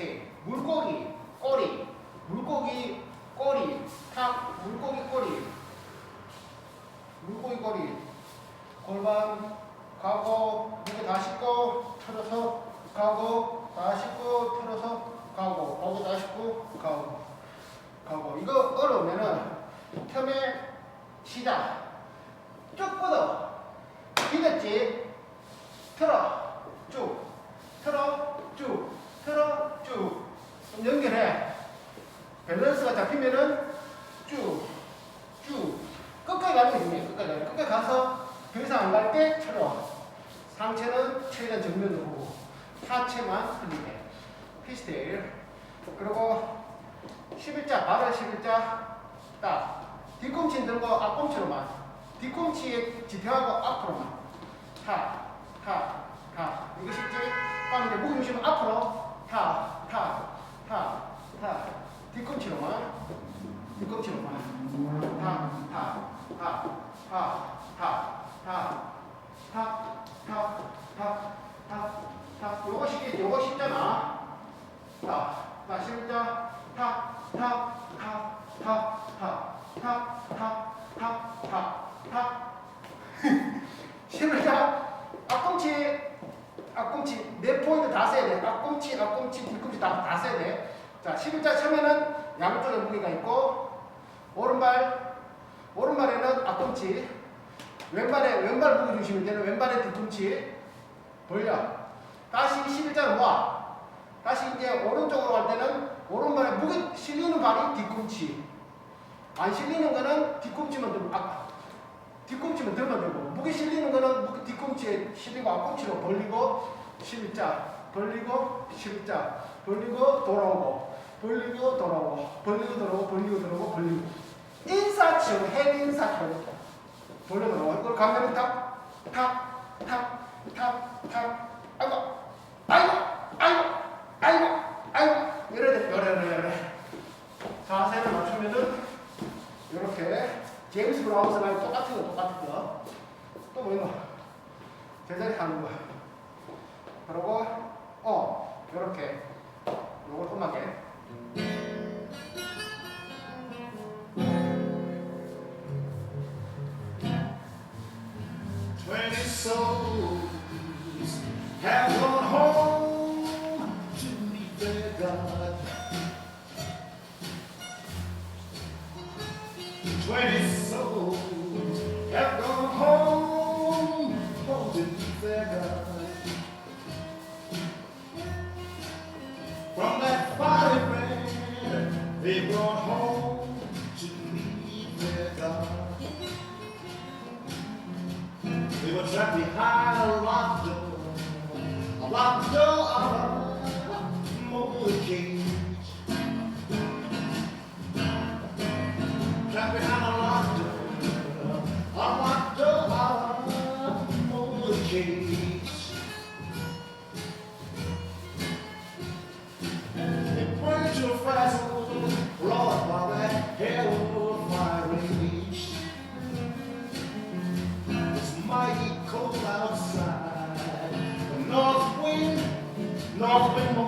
테일 물고기 꼬리. 물고기 꼬리. 탁 물고기 꼬리. 물고기 꼬리. 골반 가고 무게 다 싣고 틀어서 가고 다 싣고 틀어서 가고 가고 다 싣고 가고 가고. 이거 어려우면은 틈에 시작 쭉 뻗어. 믿었지? 틀어. 쭉. 틀어 쭉 틀어 쭉 좀 연결해 밸런스가 잡히면은 쭉 쭉 끝까지 가는 게 중요해 끝까지 가는 거. 끝까지 가서 더 이상 안 갈때 틀어 상체는 최대한 정면으로 보고 하체만 흘리게 피스테일. 그리고 11자 발을 11자 딱. 뒤꿈치 들고 앞꿈치로만. 뒤꿈치에 지탱하고 앞으로만. 타타타. 이거 쉽지? 그럼 이제 무게 중심 앞으로 타타타타 뒤꿈치로만 뒤꿈치로만 타타 타 타 타 타 타 타 타 타 요거 쉽게 요거 쉽잖아 자, 자, 시작. 타, 타, 타, 타, 타, 타, 타, 타, 타, 타. 시작. 앞꿈치, 앞꿈치 네 포인트 다 써야 돼. 앞꿈치, 앞꿈치, 뒤꿈치 다, 다 써야 돼. 자, 11자 처음에는 양쪽에 무게가 있고 오른발, 오른발에는 앞꿈치, 왼발에 왼발 무게 중심이 되는 왼발의 뒤꿈치 벌려. 다시 11자로 모아. 다시 이제 오른쪽으로 갈 때는 오른발에 무게 실리는 발이 뒤꿈치. 안 실리는 거는 뒤꿈치만 들고 아, 뒤꿈치만 들면 되고 무게 실리는 거는 무게 뒤꿈치에 실리고 앞꿈치로 벌리고 실자 벌리고 실자 벌리고 돌아오고 벌리고 돌아오고 벌리고 돌아오고 벌리고 돌아오고 벌리고. 인사치로 핵인사처럼 벌려 돌아오고 이걸 가면 탁탁탁탁탁 아이고 아이고 아이고 아이고 아이고. 이래 돼 이래 이래 이래 자세를 맞추면은 이렇게 제임스 브라운스랑 똑같은 거 똑같은 거또 뭐 있노? 제자리 하는 거그 souls have gone home to meet their God. Twenty souls have gone home, home to meet their God. From that fiery rain, they've gone home would drive me high, locked door, A locked door. মাফ করে